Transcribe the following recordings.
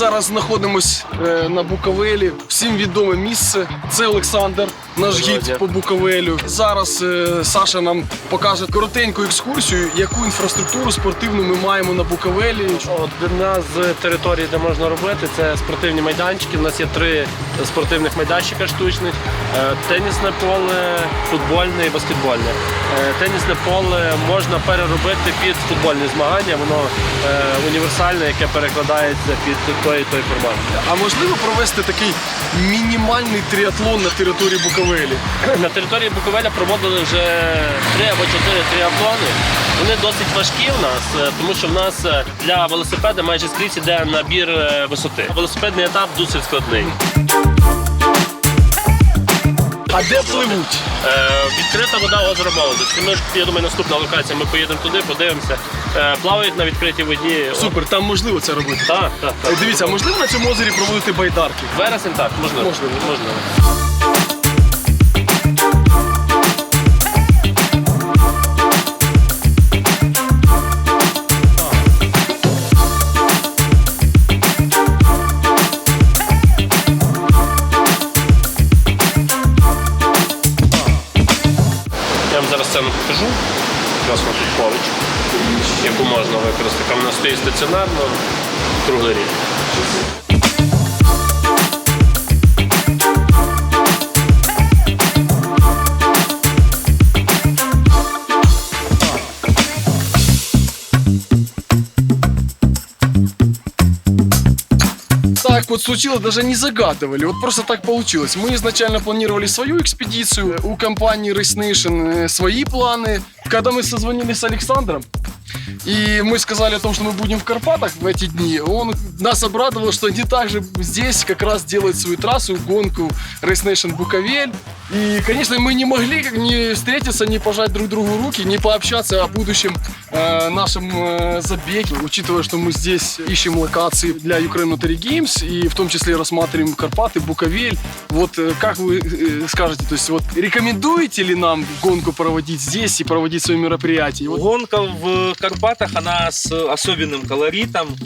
Зараз знаходимось е, на Буковелі. Всім відоме місце. Це Олександр, наш гід по Буковелю. Зараз е, Саша нам покаже коротеньку екскурсію, яку інфраструктуру спортивну ми маємо на Буковелі. Одна з територій, де можна робити, це спортивні майданчики. У нас є три спортивних майданчика штучних: Е, тенісне поле, футбольне і баскетбольне. Е, Тенісне поле можна переробити під футбольні змагання. Воно е, універсальне, яке перекладається під той і той формат. А можливо провести такий мінімальний тріатлон на території Буковелі? На території Буковеля проводили вже три або чотири тріатлони. Вони досить важкі в нас, е, тому що в нас е, для велосипеда майже скрізь іде набір е, висоти. Велосипедний етап досить складний. А де пливуть? Е, відкрита вода озеро Молодості. Ми, я думаю, наступна локація. Ми поїдемо туди, подивимося. Е, плавають на відкритій воді. Супер, там можливо це робити. Так, так, так. Дивіться, а можливо на цьому озері проводити байдарки? Вересень так, можливо. Можливо. можливо. Якраз тут поруч, яку можна використати. Там вона стоїть стаціонарно, круглий рік. Так вот случилось, даже не загадывали. Вот просто так получилось. Мы изначально планировали свою экспедицию. У компании Race Nation э, свои планы. Когда мы созвонились с Александром, и мы сказали о том, что мы будем в Карпатах в эти дни, он нас обрадовал, что они также здесь как раз делают свою трассу, гонку Race Nation Буковель. И, конечно, мы не могли не встретиться, не пожать друг другу руки, не пообщаться о будущем э, нашем э, забеге, учитывая, что мы здесь ищем локации для Ukraine Notary Games и в том числе рассматриваем Карпаты, Буковель. Вот э, как вы э, скажете, то есть вот рекомендуете ли нам гонку проводить здесь и проводить свои мероприятия? Гонка в Карпатах, она с особенным колоритом,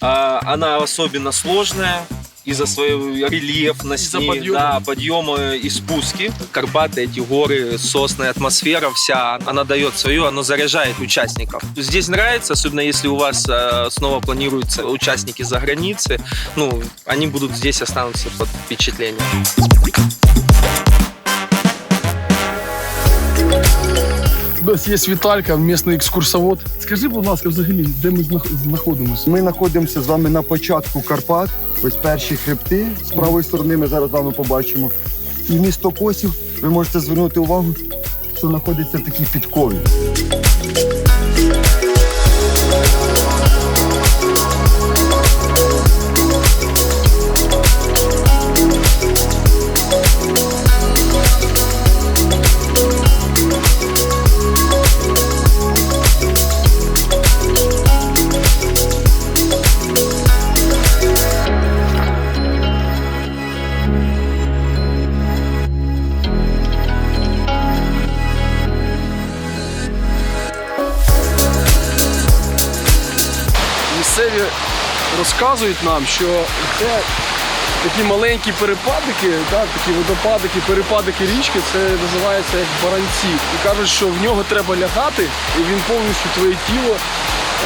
а, она особенно сложная из-за своей рельефности, Из-за подъема. да, подъемы и спуски. Карпаты, эти горы, сосны, атмосфера вся, она дает свое, она заряжает участников. Здесь нравится, особенно если у вас э, снова планируются участники за границы, ну, они будут здесь останутся под впечатлением. Нас є Віталька, місний екскурсовод. Скажи, будь ласка, взагалі, де ми знаходимося? Ми знаходимося з вами на початку Карпат. Ось перші хребти з правої сторони ми зараз з вами побачимо. І місто Косів, ви можете звернути увагу, що знаходиться такі підкові. Розказують нам, що це такі маленькі перепадики, да, такі водопадики, перепадики річки, це називається як баранці. І кажуть, що в нього треба лягати, і він повністю твоє тіло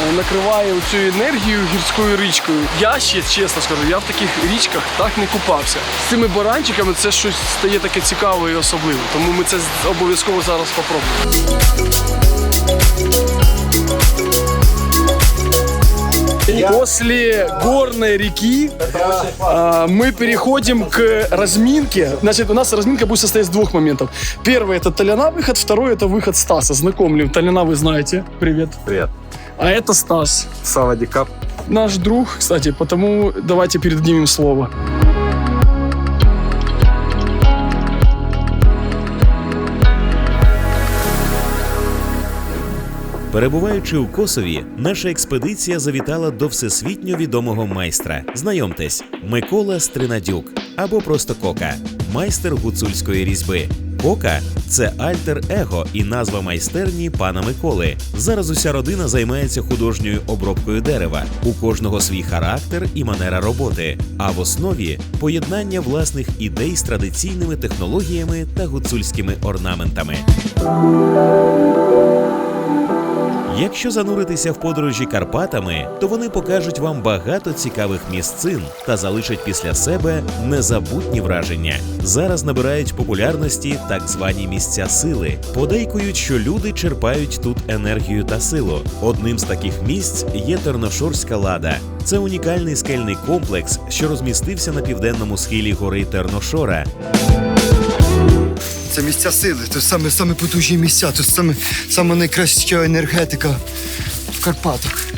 е, накриває цю енергію гірською річкою. Я ще чесно скажу, я в таких річках так не купався. З цими баранчиками це щось стає таке цікаве і особливе. Тому ми це обов'язково зараз попробуємо. После горной реки а, мы переходим к разминке. Значит, у нас разминка будет состоять из двух моментов. Первый это Толяна выход, второй это выход Стаса. Знакомлю. Толяна вы знаете. Привет. Привет. А это Стас. Сава Дикап. Наш друг, кстати, потому давайте передадим им слово. Перебуваючи у Косові, наша експедиція завітала до всесвітньо відомого майстра. Знайомтесь, Микола Стринадюк або просто Кока, майстер гуцульської різьби. Кока це альтер-его і назва майстерні пана Миколи. Зараз уся родина займається художньою обробкою дерева. У кожного свій характер і манера роботи. А в основі поєднання власних ідей з традиційними технологіями та гуцульськими орнаментами. Якщо зануритися в подорожі Карпатами, то вони покажуть вам багато цікавих місцин та залишать після себе незабутні враження. Зараз набирають популярності так звані місця сили. Подейкують, що люди черпають тут енергію та силу. Одним з таких місць є Терношорська лада. Це унікальний скельний комплекс, що розмістився на південному схилі гори Терношора. Це місця сили, це саме, саме потужні місця, це саме, саме найкраща енергетика в Карпатах.